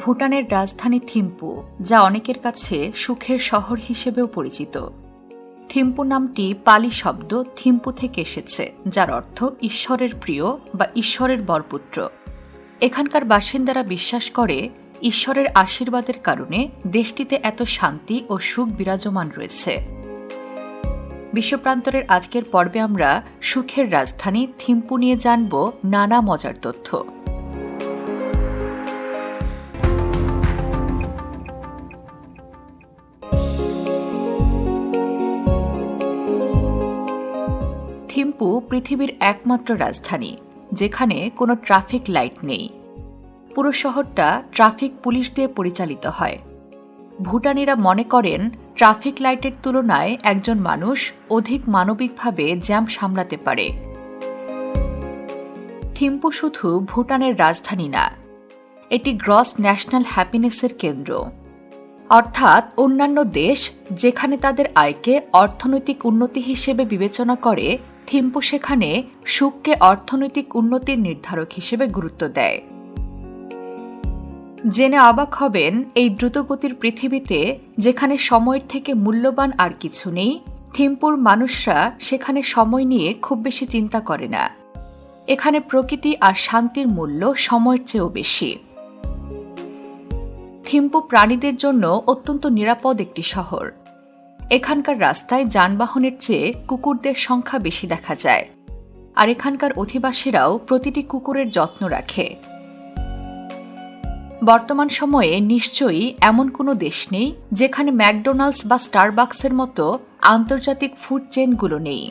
ভুটানের রাজধানী থিম্পু, যা অনেকের কাছে সুখের শহর হিসেবেও পরিচিত। থিম্পু নামটি পালি শব্দ থিম্পু থেকে এসেছে, যার অর্থ ঈশ্বরের প্রিয় বা ঈশ্বরের বরপুত্র। এখানকার বাসিন্দারা বিশ্বাস করে, ঈশ্বরের আশীর্বাদের কারণে দেশটিতে এত শান্তি ও সুখ বিরাজমান রয়েছে। বিশ্বপ্রান্তরের আজকের পর্বে আমরা সুখের রাজধানী থিম্পু নিয়ে জানব নানা মজার তথ্য। থিম্পু পৃথিবীর একমাত্র রাজধানী, যেখানে কোনো ট্রাফিক লাইট নেই। পুরো শহরটা ট্রাফিক পুলিশ দিয়ে পরিচালিত হয়। ভুটানিরা মনে করেন, ট্রাফিক লাইটের তুলনায় একজন মানুষ অধিক মানবিকভাবে জ্যাম সামলাতে পারে। থিম্পু শুধু ভুটানের রাজধানী না, এটি গ্রস ন্যাশনাল হ্যাপিনেসের কেন্দ্র। অর্থাৎ অন্যান্য দেশ যেখানে তাদের আয়কে অর্থনৈতিক উন্নতি হিসেবে বিবেচনা করে থিম্পু সেখানে সুখকে অর্থনৈতিক উন্নতির নির্ধারক হিসেবে গুরুত্ব দেয়। জেনে অবাক হবেন এই দ্রুতগতির পৃথিবীতে, যেখানে সময়ের থেকে মূল্যবান আর কিছু নেই, থিম্পুর মানুষরা সেখানে সময় নিয়ে খুব বেশি চিন্তা করে না। এখানে প্রকৃতি আর শান্তির মূল্য সময়ের চেয়েও বেশি। থিম্পু প্রাণীদের জন্য অত্যন্ত নিরাপদ একটি শহর। এখানকার রাস্তায় যানবাহনের চেয়ে কুকুরদের সংখ্যা বেশি দেখা যায়। আর এখানকার অধিবাসীরাও প্রতিটি কুকুরের যত্ন রাখে। বর্তমান সময়ে নিশ্চয়ই এমন কোনো দেশ নেই যেখানে ম্যাকডোনাল্ডস বা স্টারবাক্সের মতো আন্তর্জাতিক ফুড চেনগুলো নেই।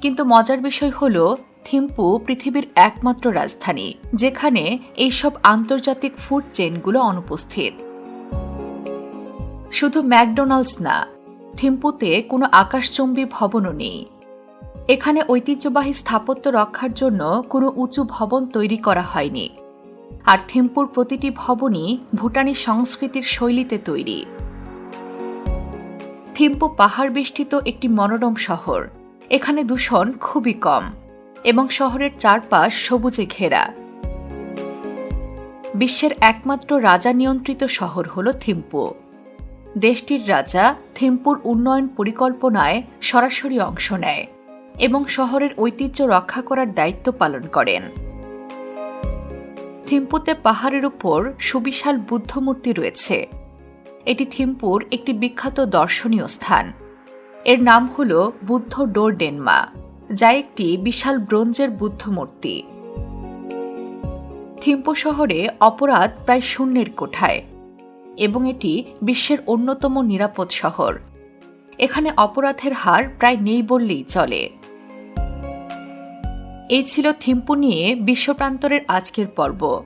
কিন্তু মজার বিষয় হল, থিম্পু পৃথিবীর একমাত্র রাজধানী, যেখানে এইসব আন্তর্জাতিক ফুড চেনগুলো অনুপস্থিত। শুধু ম্যাকডোনাল্ডস না থিম্পুতে কোনো আকাশচম্বী ভবনও নেই। এখানে ঐতিহ্যবাহী স্থাপত্য রক্ষার জন্য কোনো উঁচু ভবন তৈরি করা হয়নি। আর থিম্পুর প্রতিটি ভবনই ভুটানি সংস্কৃতির শৈলীতে তৈরি। থিম্পু পাহাড় বেষ্টিত একটি মনোরম শহর। এখানে দূষণ খুবই কম এবং শহরের চারপাশ সবুজে ঘেরা। বিশ্বের একমাত্র রাজা নিয়ন্ত্রিত শহর হল থিম্পু। দেশটির রাজা থিম্পুর উন্নয়ন পরিকল্পনায় সরাসরি অংশ নেয় এবং শহরের ঐতিহ্য রক্ষা করার দায়িত্ব পালন করেন। থিম্পুতে পাহাড়ের উপর সুবিশাল বুদ্ধমূর্তি রয়েছে। এটি থিম্পুর একটি বিখ্যাত দর্শনীয় স্থান। এর নাম হল বুদ্ধ ডোর ডেনমা, যা একটি বিশাল ব্রোঞ্জের বুদ্ধমূর্তি। থিম্পু শহরে অপরাধ প্রায় শূন্যের কোঠায় এবং এটি বিশ্বের অন্যতম নিরাপদ শহর। এখানে অপরাধের হার প্রায় নেই বললেই চলে। এই ছিল থিম্পু নিয়ে বিশ্বপ্রান্তরের আজকের পর্ব।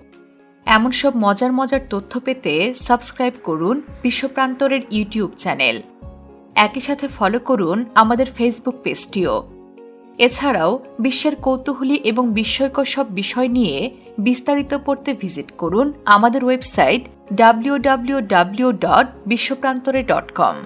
এমন সব মজার মজার তথ্য পেতে সাবস্ক্রাইব করুন বিশ্বপ্রান্তরের ইউটিউব চ্যানেল। একই সাথে ফলো করুন আমাদের ফেসবুক পেজটিও। এছাড়াও বিশ্বের কৌতূহলী এবং বিস্ময়কর সব বিষয় নিয়ে বিস্তারিত পড়তে ভিজিট করুন আমাদের website W W W dot Bishwaprantore dot com.